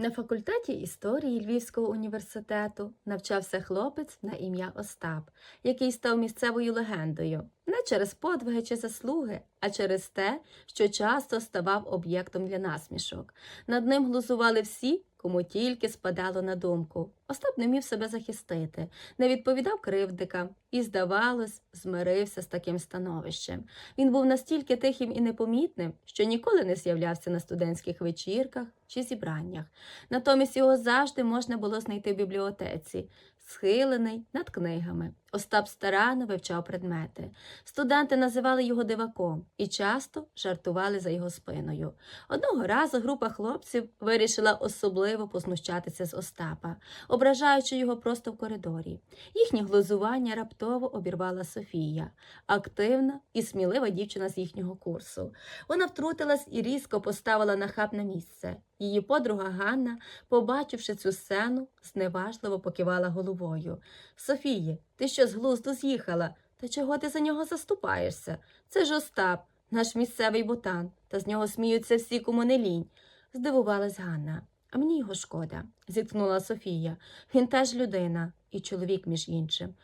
На факультеті історії Львівського університету навчався хлопець на ім'я Остап, який став місцевою легендою не через подвиги чи заслуги, а через те, що часто ставав об'єктом для насмішок. Над ним глузували всі, кому тільки спадало на думку. Остап не міг себе захистити, не відповідав кривдикам і, здавалось, змирився з таким становищем. Він був настільки тихим і непомітним, що ніколи не з'являвся на студентських вечірках чи зібраннях. Натомість його завжди можна було знайти в бібліотеці, схилений над книгами. Остап старанно вивчав предмети. Студенти називали його диваком і часто жартували за його спиною. Одного разу група хлопців вирішила особливо познущатися з Остапа, ображаючи його просто в коридорі. Їхнє глузування раптово обірвала Софія, активна і смілива дівчина з їхнього курсу. Вона втрутилась і різко поставила нахабне місце. Її подруга Ганна, побачивши цю сцену, зневажливо покивала головою. Софіє, ти що з глузду з'їхала? Та чого ти за нього заступаєшся? Це ж Остап, наш місцевий ботан, та з нього сміються всі, кому не лінь. Здивувалась Ганна. А мені його шкода, зіткнула Софія. Він теж людина, і чоловік, між іншим.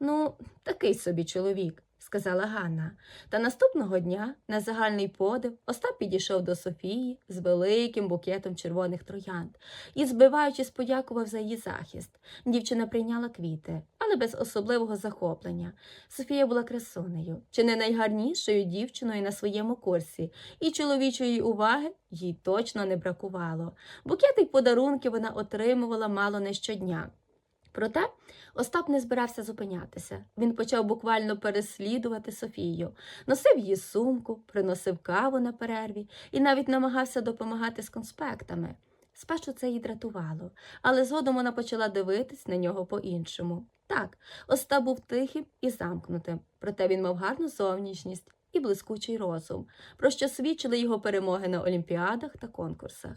Ну, такий собі чоловік, сказала Ганна. Та наступного дня, на загальний подив, Остап підійшов до Софії з великим букетом червоних троянд і, збиваючись, подякував за її захист. Дівчина прийняла квіти, але без особливого захоплення. Софія була красунею, чи не найгарнішою дівчиною на своєму курсі, і чоловічої уваги їй точно не бракувало. Букети й подарунки вона отримувала мало не щодня. Проте Остап не збирався зупинятися. Він почав буквально переслідувати Софію, носив її сумку, приносив каву на перерві і навіть намагався допомагати з конспектами. Спершу це її дратувало, але згодом вона почала дивитись на нього по-іншому. Так, Остап був тихим і замкнутим, проте він мав гарну зовнішність і блискучий розум, про що свідчили його перемоги на олімпіадах та конкурсах.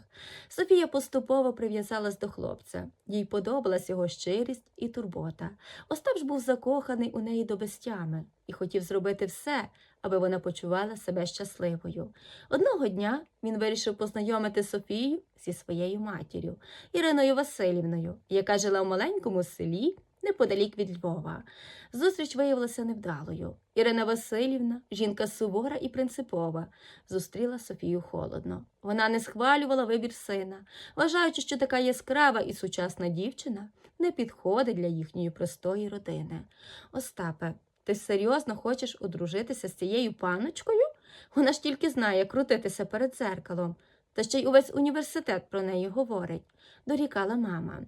Софія поступово прив'язалась до хлопця. Їй подобалась його щирість і турбота. Остап ж був закоханий у неї до безтями і хотів зробити все, аби вона почувала себе щасливою. Одного дня він вирішив познайомити Софію зі своєю матір'ю Іриною Васильівною, яка жила в маленькому селі неподалік від Львова. Зустріч виявилася невдалою. Ірина Васильівна, жінка сувора і принципова, зустріла Софію холодно. Вона не схвалювала вибір сина, вважаючи, що така яскрава і сучасна дівчина не підходить для їхньої простої родини. Остапе, ти серйозно хочеш одружитися з цією паночкою? Вона ж тільки знає крутитися перед дзеркалом, та ще й увесь університет про неї говорить, дорікала мама.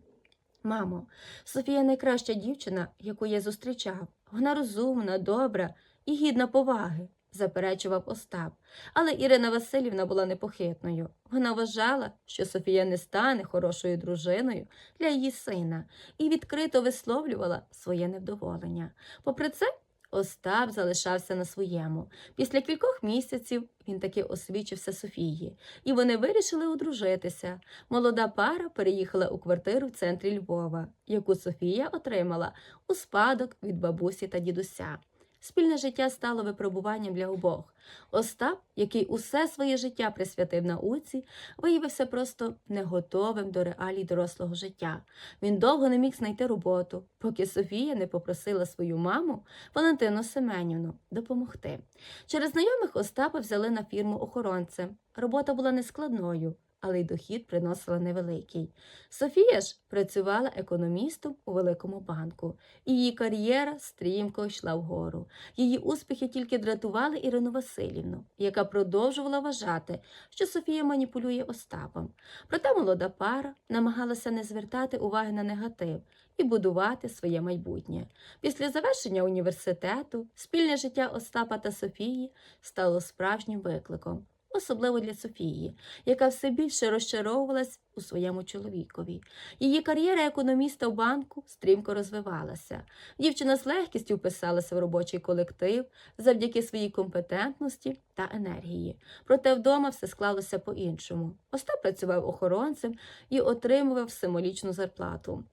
Мамо, Софія найкраща дівчина, яку я зустрічав. Вона розумна, добра і гідна поваги, заперечував Остап. Але Ірина Васильівна була непохитною. Вона вважала, що Софія не стане хорошою дружиною для її сина і відкрито висловлювала своє невдоволення. Попри це, Остап залишався на своєму. Після кількох місяців він таки освічився Софії, і вони вирішили одружитися. Молода пара переїхала у квартиру в центрі Львова, яку Софія отримала у спадок від бабусі та дідуся. Спільне життя стало випробуванням для обох. Остап, який усе своє життя присвятив науці, виявився просто не готовим до реалій дорослого життя. Він довго не міг знайти роботу, поки Софія не попросила свою маму Валентину Семенівну допомогти. Через знайомих Остапа взяли на фірму охоронцем. Робота була нескладною, але й дохід приносила невеликий. Софія ж працювала економістом у великому банку, її кар'єра стрімко йшла вгору. Її успіхи тільки дратували Ірину Васильівну, яка продовжувала вважати, що Софія маніпулює Остапом. Проте молода пара намагалася не звертати уваги на негатив і будувати своє майбутнє. Після завершення університету спільне життя Остапа та Софії стало справжнім викликом. Особливо для Софії, яка все більше розчаровувалась у своєму чоловікові. Її кар'єра економіста в банку стрімко розвивалася. Дівчина з легкістю вписалася в робочий колектив завдяки своїй компетентності та енергії. Проте вдома все склалося по-іншому. Остап працював охоронцем і отримував символічну зарплату.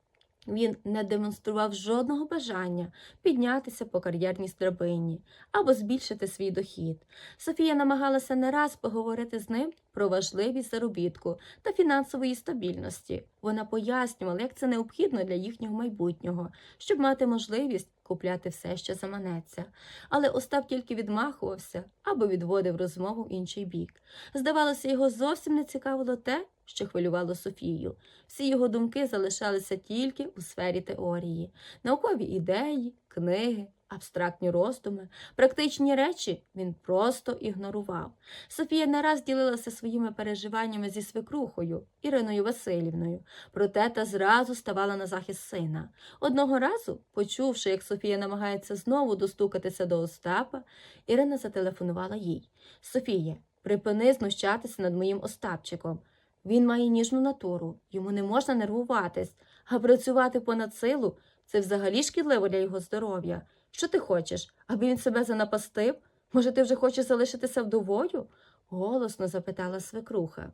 Він не демонстрував жодного бажання піднятися по кар'єрній драбині або збільшити свій дохід. Софія намагалася не раз поговорити з ним про важливість заробітку та фінансової стабільності. Вона пояснювала, як це необхідно для їхнього майбутнього, щоб мати можливість купляти все, що заманеться. Але Остап тільки відмахувався або відводив розмову в інший бік. Здавалося, його зовсім не цікавило те, що хвилювало Софію. Всі його думки залишалися тільки у сфері теорії, наукові ідеї, книги, абстрактні роздуми, практичні речі він просто ігнорував. Софія не раз ділилася своїми переживаннями зі свекрухою Іриною Васильівною, проте та зразу ставала на захист сина. Одного разу, почувши, як Софія намагається знову достукатися до Остапа, Ірина зателефонувала їй. Софія, припини знущатися над моїм Остапчиком. Він має ніжну натуру, йому не можна нервуватись, а працювати понад силу це взагалі шкідливо для його здоров'я. Що ти хочеш, аби він себе занапастив? Може, ти вже хочеш залишитися вдовою? голосно запитала свекруха.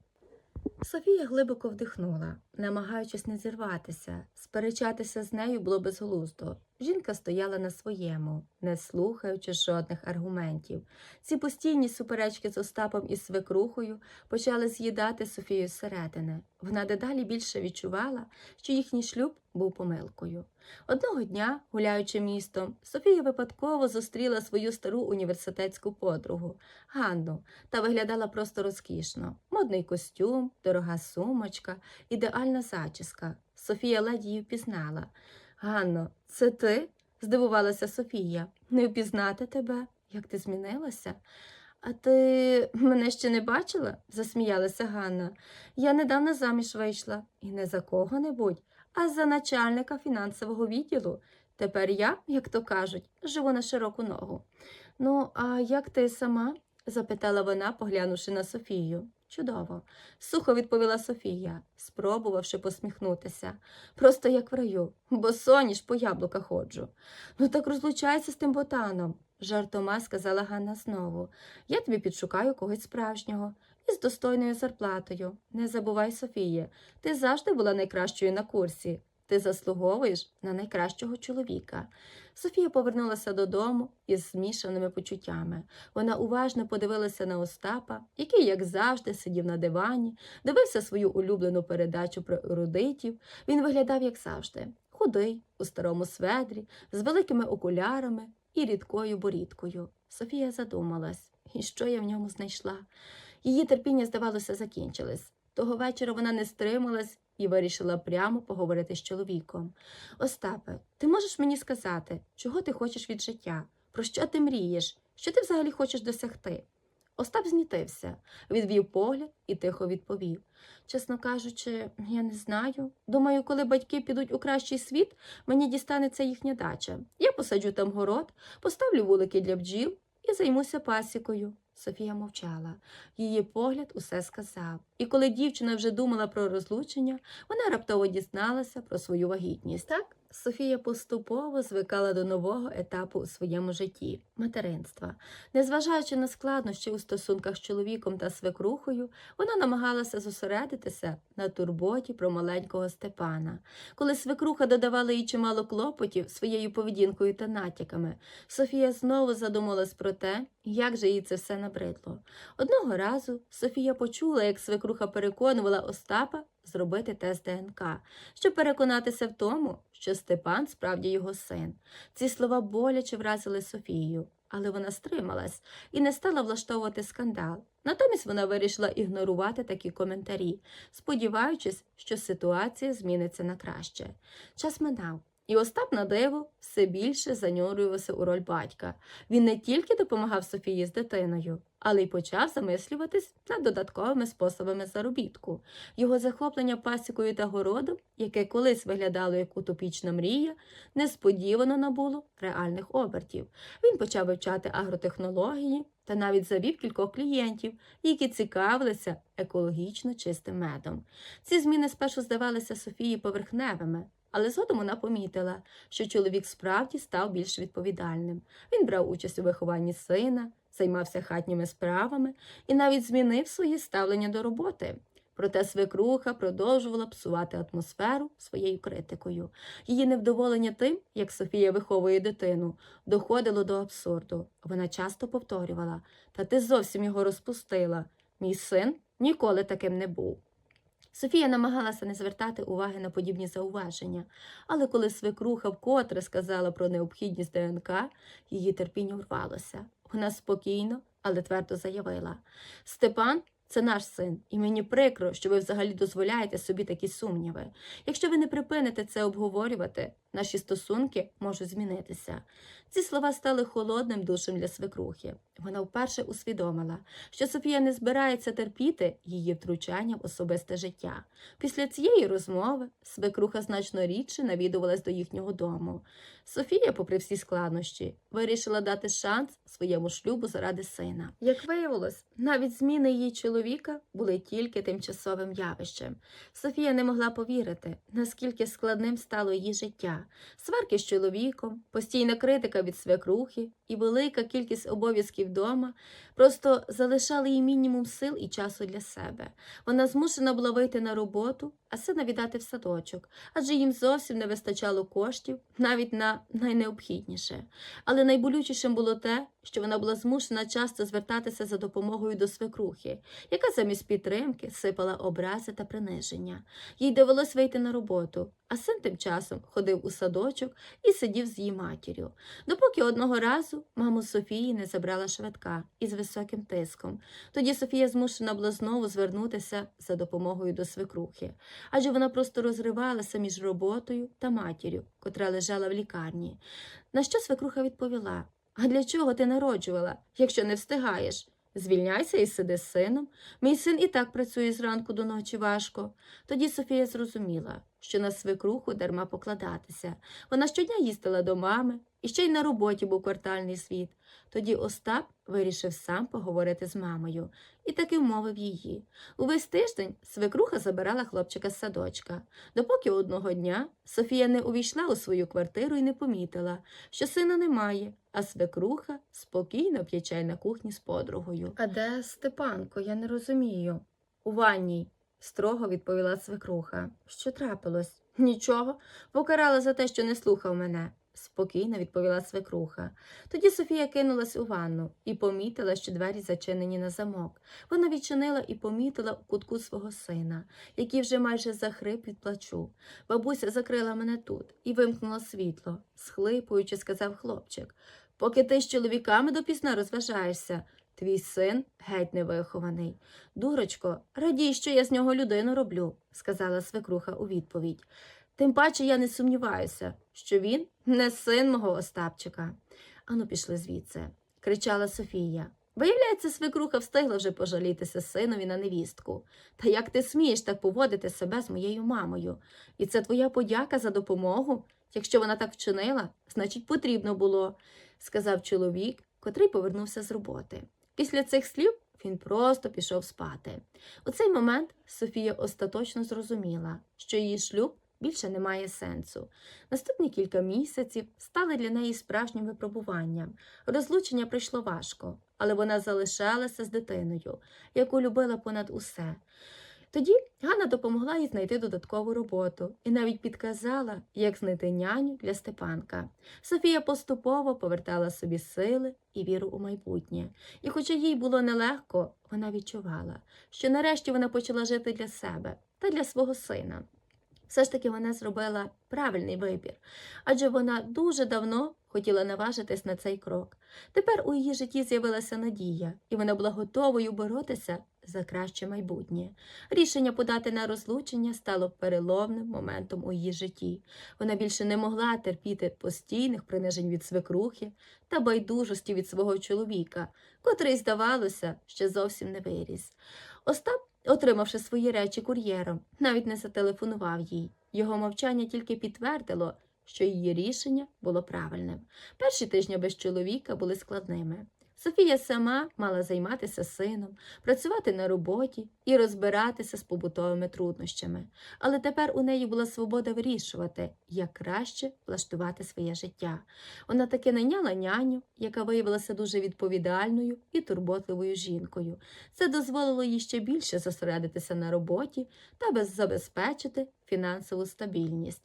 Софія глибоко вдихнула, намагаючись не зірватися. Сперечатися з нею було безглуздо. Жінка стояла на своєму, не слухаючи жодних аргументів. Ці постійні суперечки з Остапом і свекрухою почали з'їдати Софію зсередини. Вона дедалі більше відчувала, що їхній шлюб був помилкою. Одного дня, гуляючи містом, Софія випадково зустріла свою стару університетську подругу Ганну та виглядала просто розкішно. Модний костюм, дорога сумочка, ідеальна зачіска. Софія ледь її впізнала. Ганно, це ти? здивувалася Софія. Не впізнати тебе, як ти змінилася? А ти мене ще не бачила? засміялася Ганна. Я недавно заміж вийшла, і не за кого-небудь, а за начальника фінансового відділу. Тепер я, як то кажуть, живу на широку ногу. Ну, а як ти сама? запитала вона, поглянувши на Софію. Чудово, сухо відповіла Софія, спробувавши посміхнутися. Просто як в раю, бо соніш по яблука ходжу. Ну так розлучайся з тим ботаном, жартома сказала Ганна знову. Я тобі підшукаю когось справжнього і з достойною зарплатою. Не забувай, Софія, ти завжди була найкращою на курсі. Ти заслуговуєш на найкращого чоловіка. Софія повернулася додому із змішаними почуттями. Вона уважно подивилася на Остапа, який, як завжди, сидів на дивані, дивився свою улюблену передачу про ерудитів. Він виглядав, як завжди, худий, у старому сведрі, з великими окулярами і рідкою борідкою. Софія задумалась, і що я в ньому знайшла. Її терпіння, здавалося, закінчилось. Того вечора вона не стрималась і вирішила прямо поговорити з чоловіком. Остапе, ти можеш мені сказати, чого ти хочеш від життя? Про що ти мрієш? Що ти взагалі хочеш досягти? Остап знітився, відвів погляд і тихо відповів. Чесно кажучи, я не знаю. Думаю, коли батьки підуть у кращий світ, мені дістанеться їхня дача. Я посаджу там город, поставлю вулики для бджіл і займуся пасікою. Софія мовчала. Її погляд усе сказав. І коли дівчина вже думала про розлучення, вона раптово дізналася про свою вагітність. Так, Софія поступово звикала до нового етапу у своєму житті материнства. Незважаючи на складнощі у стосунках з чоловіком та свекрухою, вона намагалася зосередитися на турботі про маленького Степана. Коли свекруха додавала їй чимало клопотів своєю поведінкою та натяками, Софія знову задумалась про те, як же їй це все набридло. Одного разу Софія почула, як свекруха переконувала Остапа зробити тест ДНК, щоб переконатися в тому, що Степан справді його син. Ці слова боляче вразили Софію, але вона стрималась і не стала влаштовувати скандал. Натомість вона вирішила ігнорувати такі коментарі, сподіваючись, що ситуація зміниться на краще. Час минав. І Остап на диво все більше занурювався у роль батька. Він не тільки допомагав Софії з дитиною, але й почав замислюватись над додатковими способами заробітку. Його захоплення пасікою та городом, яке колись виглядало як утопічна мрія, несподівано набуло реальних обертів. Він почав вивчати агротехнології та навіть завів кількох клієнтів, які цікавилися екологічно чистим медом. Ці зміни спершу здавалися Софії поверхневими. Але згодом вона помітила, що чоловік справді став більш відповідальним. Він брав участь у вихованні сина, займався хатніми справами і навіть змінив своє ставлення до роботи. Проте свекруха продовжувала псувати атмосферу своєю критикою. Її невдоволення тим, як Софія виховує дитину, доходило до абсурду. Вона часто повторювала Та ти зовсім його розпустила. Мій син ніколи таким не був. Софія намагалася не звертати уваги на подібні зауваження, але коли свекруха вкотре сказала про необхідність ДНК, її терпіння урвалося. Вона спокійно, але твердо заявила Степан це наш син, і мені прикро, що ви взагалі дозволяєте собі такі сумніви. Якщо ви не припините це обговорювати, наші стосунки можуть змінитися. Ці слова стали холодним душем для свекрухи. Вона вперше усвідомила, що Софія не збирається терпіти її втручання в особисте життя. Після цієї розмови свекруха значно рідше навідувалась до їхнього дому. Софія, попри всі складнощі, вирішила дати шанс своєму шлюбу заради сина. Як виявилось, навіть зміни її чоловіка були тільки тимчасовим явищем. Софія не могла повірити, наскільки складним стало її життя. Сварки з чоловіком, постійна критика від свекрухи і велика кількість обов'язків вдома просто залишали їй мінімум сил і часу для себе. Вона змушена була вийти на роботу, а сина віддати в садочок, адже їм зовсім не вистачало коштів навіть на найнеобхідніше. Але найболючішим було те, що вона була змушена часто звертатися за допомогою до свекрухи, яка замість підтримки сипала образи та приниження. Їй довелось вийти на роботу, а син тим часом ходив у садочок і сидів з її матір'ю. Допоки одного разу маму Софії не забрала швидка із високим тиском. Тоді Софія змушена була знову звернутися за допомогою до свекрухи, адже вона просто розривалася між роботою та матір'ю, котра лежала в лікарні. На що свекруха відповіла: А для чого ти народжувала, якщо не встигаєш? Звільняйся і сиди з сином. Мій син і так працює зранку до ночі важко. Тоді Софія зрозуміла, що на свекруху дарма покладатися. Вона щодня їздила до мами, і ще й на роботі був квартальний світ. Тоді Остап вирішив сам поговорити з мамою і таки вмовив її. Увесь тиждень свекруха забирала хлопчика з садочка, допоки одного дня Софія не увійшла у свою квартиру і не помітила, що сина немає, а свекруха спокійно п'є чай на кухні з подругою. А де Степанко? Я не розумію. У ванній, строго відповіла свекруха. Що трапилось? Нічого. Покарала за те, що не слухав мене. Спокійно відповіла свекруха. Тоді Софія кинулась у ванну і помітила, що двері зачинені на замок. Вона відчинила і помітила у кутку свого сина, який вже майже захрип від плачу. Бабуся закрила мене тут і вимкнула світло, схлипуючи, сказав хлопчик. Поки ти з чоловіками допізна розважаєшся, твій син геть невихований. Дурочко, радій, що я з нього людину роблю, сказала свекруха у відповідь. Тим паче я не сумніваюся, що він не син мого Остапчика. Ану, пішли звідси, кричала Софія. Виявляється, свекруха встигла вже пожалітися синові на невістку. Та як ти смієш так поводити себе з моєю мамою? І це твоя подяка за допомогу? Якщо вона так вчинила, значить потрібно було, сказав чоловік, котрий повернувся з роботи. Після цих слів він просто пішов спати. У цей момент Софія остаточно зрозуміла, що її шлюб більше не має сенсу. Наступні кілька місяців стали для неї справжнім випробуванням. Розлучення прийшло важко, але вона залишалася з дитиною, яку любила понад усе. Тоді Ганна допомогла їй знайти додаткову роботу і навіть підказала, як знайти няню для Степанка. Софія поступово повертала собі сили і віру у майбутнє. І хоча їй було нелегко, вона відчувала, що нарешті вона почала жити для себе та для свого сина. Все ж таки вона зробила правильний вибір, адже вона дуже давно хотіла наважитись на цей крок. Тепер у її житті з'явилася надія, і вона була готовою боротися за краще майбутнє. Рішення подати на розлучення стало переломним моментом у її житті. Вона більше не могла терпіти постійних принижень від свекрухи та байдужості від свого чоловіка, котрий, здавалося, ще зовсім не виріс. Остап Отримавши свої речі кур'єром, навіть не зателефонував їй. Його мовчання тільки підтвердило, що її рішення було правильним. Перші тижні без чоловіка були складними. Софія сама мала займатися сином, працювати на роботі і розбиратися з побутовими труднощами. Але тепер у неї була свобода вирішувати, як краще влаштувати своє життя. Вона таки найняла няню, яка виявилася дуже відповідальною і турботливою жінкою. Це дозволило їй ще більше зосередитися на роботі та без- забезпечити фінансову стабільність.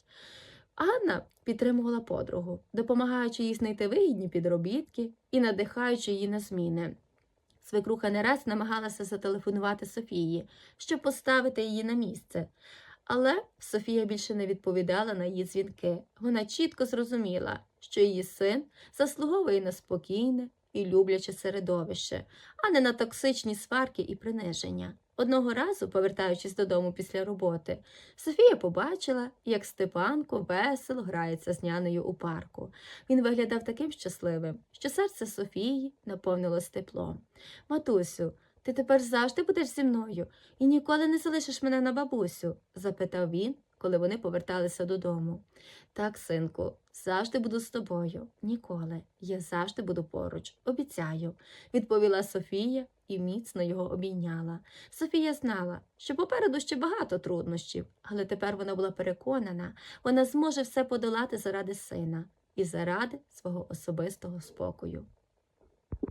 Ганна підтримувала подругу, допомагаючи їй знайти вигідні підробітки і надихаючи її на зміни. Свекруха не раз намагалася зателефонувати Софії, щоб поставити її на місце. Але Софія більше не відповідала на її дзвінки. Вона чітко зрозуміла, що її син заслуговує на спокійне і любляче середовище, а не на токсичні сварки і приниження. Одного разу, повертаючись додому після роботи, Софія побачила, як Степанко весело грається з нянею у парку. Він виглядав таким щасливим, що серце Софії наповнилось теплом. Матусю, ти тепер завжди будеш зі мною і ніколи не залишиш мене на бабусю? запитав він, коли вони поверталися додому. Так, синку, завжди буду з тобою. Ніколи. Я завжди буду поруч. Обіцяю, відповіла Софія і міцно його обійняла. Софія знала, що попереду ще багато труднощів, але тепер вона була переконана, вона зможе все подолати заради сина і заради свого особистого спокою.